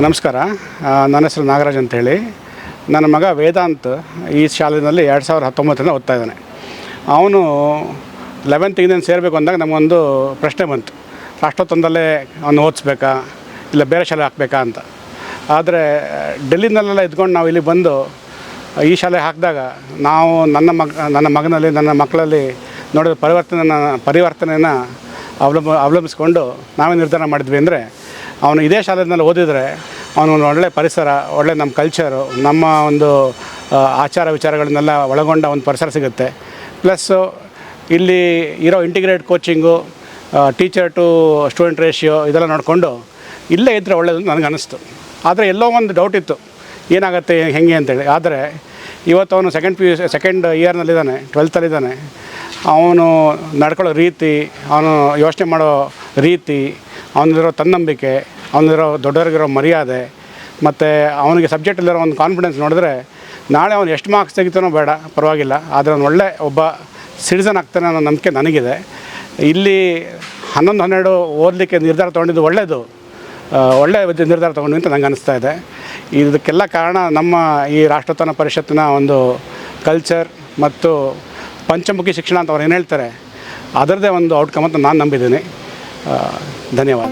ನಮಸ್ಕಾರ. ನನ್ನ ಹೆಸರು ನಾಗರಾಜ್ ಅಂತೇಳಿ. ನನ್ನ ಮಗ ವೇದಾಂತ್ ಈ ಶಾಲೆಯಲ್ಲಿ ಎರಡು ಸಾವಿರದ ಹತ್ತೊಂಬತ್ತರಿಂದ ಓದ್ತಾ ಇದ್ದಾನೆ. ಅವನು ಲೆವೆಂತ್ ಇನ್ನೇನು ಸೇರಬೇಕು ಅಂದಾಗ ನಮಗೊಂದು ಪ್ರಶ್ನೆ ಬಂತು. ರಾಷ್ಟ್ರೋತ್ತರದಲ್ಲೇ ಅವನು ಓದಿಸ್ಬೇಕಾ? ಇಲ್ಲ ಬೇರೆ ಶಾಲೆ ಹಾಕಬೇಕಾ ಅಂತ. ಆದರೆ, ಡೆಲ್ಲಿನಲ್ಲೆಲ್ಲ ಇದ್ಕೊಂಡು ನಾವು ಇಲ್ಲಿ ಬಂದು ಈ ಶಾಲೆ ಹಾಕಿದಾಗ ನಾವು ನನ್ನ ಮಗ, ನನ್ನ ಮಗನಲ್ಲಿ, ನನ್ನ ಮಕ್ಕಳಲ್ಲಿ ನೋಡಿದ ಪರಿವರ್ತನೆ ಪರಿವರ್ತನೆಯನ್ನು ಅವಲಂಬ, ಅವಲಂಬಿಸ್ಕೊಂಡು ನಾವೇ ನಿರ್ಧಾರ ಮಾಡಿದ್ವಿ ಅಂದರೆ ಅವನು ಇದೇ ಶಾಲೆಯಲ್ಲಿ ಓದಿದರೆ ಅವನೊಂದು ಒಳ್ಳೆ ಪರಿಸರ, ಒಳ್ಳೆ ನಮ್ಮ ಕಲ್ಚರು ನಮ್ಮ ಒಂದು ಆಚಾರ ವಿಚಾರಗಳನ್ನೆಲ್ಲ ಒಳಗೊಂಡ ಒಂದು ಪರಿಸರ ಸಿಗುತ್ತೆ. ಪ್ಲಸ್ಸು ಇಲ್ಲಿ ಇರೋ integrate coaching teacher to student ratio ಇದೆಲ್ಲ ನೋಡಿಕೊಂಡು ಇಲ್ಲೇ ಇದ್ದರೆ ಒಳ್ಳೆಯದು ನನಗೆ ಅನ್ನಿಸ್ತು. ಆದರೆ ಎಲ್ಲೋ ಒಂದು ಡೌಟ್ ಇತ್ತು. ಏನಾಗುತ್ತೆ, ಹೆಂಗೆ ಅಂತೇಳಿ. ಆದರೆ ಇವತ್ತು ಅವನು ಸೆಕೆಂಡ್ ಪಿ ಯು ಸೆಕೆಂಡ್ ಇಯರ್ನಲ್ಲಿದ್ದಾನೆ ಟ್ವೆಲ್ತಲ್ಲಿದ್ದಾನೆ ಅವನು ನಡ್ಕೊಳ್ಳೋ ರೀತಿ, ಅವನು ಯೋಚನೆ ಮಾಡೋ ರೀತಿ, ಅವನಿರೋ ತನ್ನಂಬಿಕೆ ಅವನಿರೋ ದೊಡ್ಡವರಿಗಿರೋ ಮರ್ಯಾದೆ, ಮತ್ತು ಅವನಿಗೆ ಸಬ್ಜೆಕ್ಟಲ್ಲಿರೋ ಒಂದು ಕಾನ್ಫಿಡೆನ್ಸ್ ನೋಡಿದ್ರೆ ನಾಳೆ ಅವನು ಎಷ್ಟು ಮಾರ್ಕ್ಸ್ ತೆಗಿತಾನೋ ಬೇಡ, ಪರವಾಗಿಲ್ಲ. ಆದರೆ ಅವನು ಒಳ್ಳೆ ಒಬ್ಬ ಸಿಟಿಸನ್ ಆಗ್ತಾನೆ ಅನ್ನೋ ನಂಬಿಕೆ ನನಗಿದೆ. ಇಲ್ಲಿ ಹನ್ನೊಂದು, ಹನ್ನೆರಡು ಓದಲಿಕ್ಕೆ ನಿರ್ಧಾರ ತೊಗೊಂಡಿದ್ದು ಒಳ್ಳೆಯದು ಒಳ್ಳೆ ಒಳ್ಳೆಯ ನಿರ್ಧಾರ ತೊಗೊಂಡು ಅಂತ ನಂಗೆ ಅನಿಸ್ತಾ ಇದೆ. ಇದಕ್ಕೆಲ್ಲ ಕಾರಣ ನಮ್ಮ ಈ ರಾಷ್ಟ್ರೋತ್ಥಾನ ಪರಿಷತ್ತಿನ ಒಂದು ಕಲ್ಚರ್ ಮತ್ತು ಪಂಚಮುಖಿ ಶಿಕ್ಷಣ ಅಂತ ಅವ್ರು ಏನು ಹೇಳ್ತಾರೆ ಅದರದೇ ಒಂದು ಔಟ್ಕಮ್ ಅಂತ ನಾನು ನಂಬಿದ್ದೀನಿ. ಧನ್ಯವಾದ.